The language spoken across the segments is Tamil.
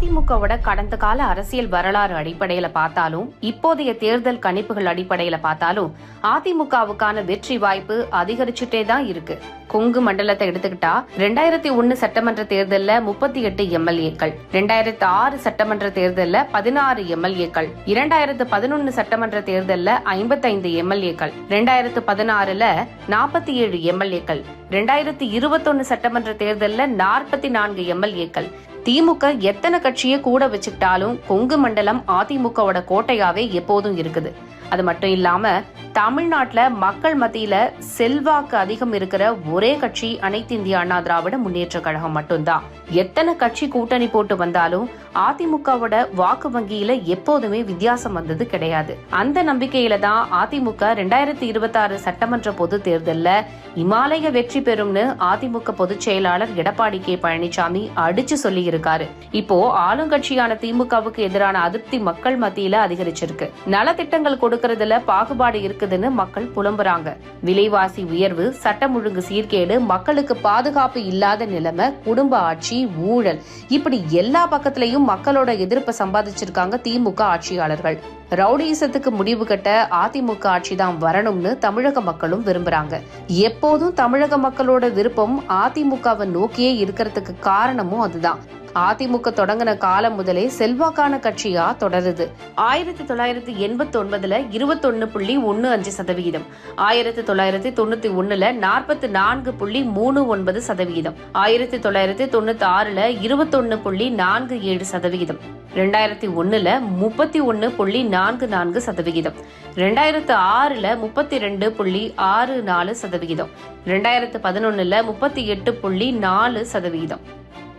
அதிமுகவோட கடந்த கால அரசியல் வரலாறு அடிப்படையில பார்த்தாலும் இப்போதைய தேர்தல் கணிப்புகள் அடிப்படையில பார்த்தாலும் அதிமுகவுக்கான வெற்றி வாய்ப்பு அதிகரிச்சுட்டே தான் இருக்கு. கொங்கு மண்டலத்தை எடுத்துக்கிட்டா ரெண்டாயிரத்தி ஒன்னு சட்டமன்ற தேர்தல்ல முப்பத்தி எட்டு எம்எல்ஏக்கள் ரெண்டாயிரத்தி ஆறு சட்டமன்ற தேர்தல்ல பதினாறு எம்எல்ஏக்கள் இரண்டாயிரத்து பதினொன்னு சட்டமன்ற தேர்தல்ல ஐம்பத்தைந்து எம்எல்ஏக்கள் ரெண்டாயிரத்து பதினாறுல நாற்பத்தி ஏழு எம்எல்ஏக்கள் ரெண்டாயிரத்தி இருபத்தொன்னு சட்டமன்ற தேர்தல்ல நாற்பத்தி நான்கு எம்எல்ஏக்கள் திமுக எத்தனை கட்சியை கூட வச்சுக்கிட்டாலும் கொங்கு மண்டலம் அதிமுகவோட கோட்டையாவே எப்போதும் இருக்குது. அது மட்டும் இல்லாம தமிழ்நாட்டில் மக்கள் மத்தியில செல்வாக்கு அதிகம் இருக்கிற ஒரே கட்சி அனைத்து இந்திய அண்ணா திராவிட முன்னேற்ற கழகம் மட்டும்தான். எத்தனை கட்சி கூட்டணி போட்டு வந்தாலும் அதிமுகவோட வாக்கு வங்கியில எப்போதுமே வித்தியாசம் வந்தது கிடையாது. அந்த நம்பிக்கையில தான் அதிமுக ரெண்டாயிரத்தி இருபத்தி ஆறு சட்டமன்ற பொது தேர்தலில் இமாலய வெற்றி பெறும்னு அதிமுக பொதுச் செயலாளர் எடப்பாடி கே. பழனிசாமி அடிச்சு சொல்லி இருக்காரு இப்போ ஆளுங்கட்சியான திமுகவுக்கு எதிரான அதிருப்தி மக்கள் மத்தியில அதிகரிச்சிருக்கு. நலத்திட்டங்கள் கொடுக்கறதுல பாகுபாடு இருக்குதுன்னு மக்கள் புலம்புறாங்க. விலைவாசி உயர்வு சட்டம் ஒழுங்கு சீர்கேடு மக்களுக்கு பாதுகாப்பு இல்லாத நிலைமை குடும்ப ஆட்சி ஊழல். இப்படி எல்லா பக்கத்திலையும் மக்களோட எதிர்ப்பை சம்பாதிச்சிருக்காங்க திமுக ஆட்சியாளர்கள். ரவுடிசத்துக்கு முடிவு கட்ட அதிமுக ஆட்சி தான் வரணும்னு தமிழக மக்களும் விரும்புறாங்க. எப்போதும் தமிழக மக்களோட விருப்பம் அதிமுகவை நோக்கியே இருக்கிறதுக்கு காரணமும் அதுதான். அதிமுக தொடங்கின காலம் முதலே செல்வாக்கான கட்சியா தொடருது. ஆயிரத்தி தொள்ளாயிரத்தி எண்பத்தி ஒன்பதுல இருபத்தொன்னு புள்ளி ஒன்னு அஞ்சு சதவிகிதம். ஆயிரத்தி தொள்ளாயிரத்தி தொண்ணூத்தி ஒண்ணுல நாற்பத்தி நான்கு புள்ளி மூணு ஒன்பது சதவிகிதம். ஆயிரத்தி தொள்ளாயிரத்தி தொண்ணூத்தி ஆறுல இருபத்தொன்னு புள்ளி நான்கு ஏழு சதவிகிதம். ரெண்டாயிரத்தி ஒண்ணுல முப்பத்தி ஒன்னு புள்ளி நான்கு நான்கு சதவிகிதம். ரெண்டாயிரத்து ஆறுல முப்பத்தி ரெண்டு புள்ளி ஆறு நாலு சதவிகிதம். ரெண்டாயிரத்து பதினொன்னுல முப்பத்தி எட்டு புள்ளி நாலு சதவிகிதம்.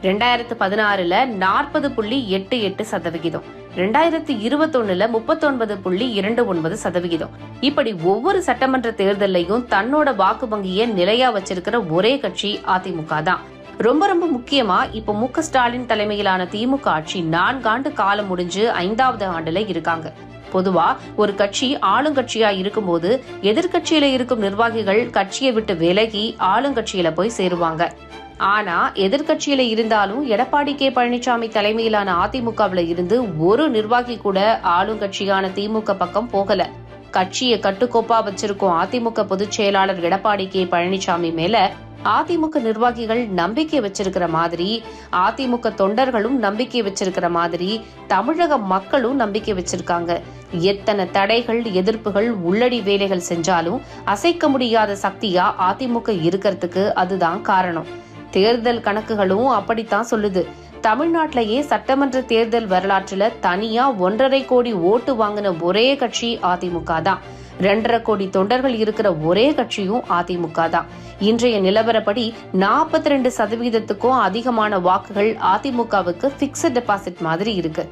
ரெண்டாயிரத்து பதினாறுல நாற்பது புள்ளி எட்டு எட்டு சதவிகிதம். ரெண்டாயிரத்தி இருபத்தொன்னுல முப்பத்தொன்பது புள்ளி இரண்டு ஒன்பது சதவிகிதம். இப்படி ஒவ்வொரு சட்டமன்ற தேர்தலையும் தன்னோட வாக்கு வங்கியை நிலையா வச்சிருக்கிற ஒரே கட்சி அதிமுக தான். ரொம்ப ரொம்ப முக்கியமா இப்ப மு ஸ்டாலின் தலைமையிலான திமுக ஆட்சி நான்காண்டு காலம் முடிஞ்சு ஐந்தாவது ஆண்டுல இருக்காங்க. பொதுவா ஒரு கட்சி ஆளுங்கட்சியா இருக்கும்போது எதிர்கட்சியில இருக்கும் நிர்வாகிகள் கட்சியை விட்டு விலகி ஆளுங்கட்சியில போய் சேருவாங்க. ஆனா எதிர்கட்சியில இருந்தாலும் எடப்பாடி கே பழனிசாமி தலைமையிலான அதிமுகவுல இருந்து ஒரு நிர்வாகி கூட ஆளுங்கட்சியான திமுக பக்கம் போகல. கட்சியை கட்டுக்கோப்பா வச்சிருக்கும் அதிமுக பொதுச் செயலாளர் எடப்பாடி கே பழனிசாமி மேல அதிமுக நிர்வாகிகள் நம்பிக்கை வச்சிருக்கிற மாதிரி அதிமுக தொண்டர்களும் நம்பிக்கை வச்சிருக்கிற மாதிரி தமிழக மக்களும் நம்பிக்கை வச்சிருக்காங்க. எத்தனை தடைகள் எதிர்ப்புகள் உள்ளடி வேலைகள் செஞ்சாலும் அசைக்க முடியாத சக்தியா அதிமுக இருக்கிறதுக்கு அதுதான் காரணம். தேர்தல் கணக்குகளும் அப்படித்தான் சொல்லுது. தமிழ்நாட்டிலேயே சட்டமன்ற தேர்தல் வரலாற்றுல தனியா ஒன்றரை கோடி ஓட்டு வாங்கின ஒரே கட்சி அதிமுக தான். ரெண்டரை கோடி தொண்டர்கள் இருக்கிற ஒரே கட்சியும் அதிமுக தான். இன்றைய நிலவரப்படி நாற்பத்தி ரெண்டு சதவீதத்துக்கும் அதிகமான வாக்குகள் அதிமுகவுக்கு பிக்சட் டெபாசிட் மாதிரி இருக்கு.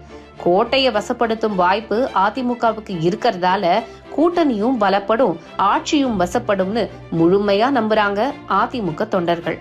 கோட்டையை வசப்படுத்தும் வாய்ப்பு அதிமுகவுக்கு இருக்கிறதால கூட்டணியும் பலப்படும் ஆட்சியும் வசப்படும்னு முழுமையா நம்புறாங்க அதிமுக தொண்டர்கள்.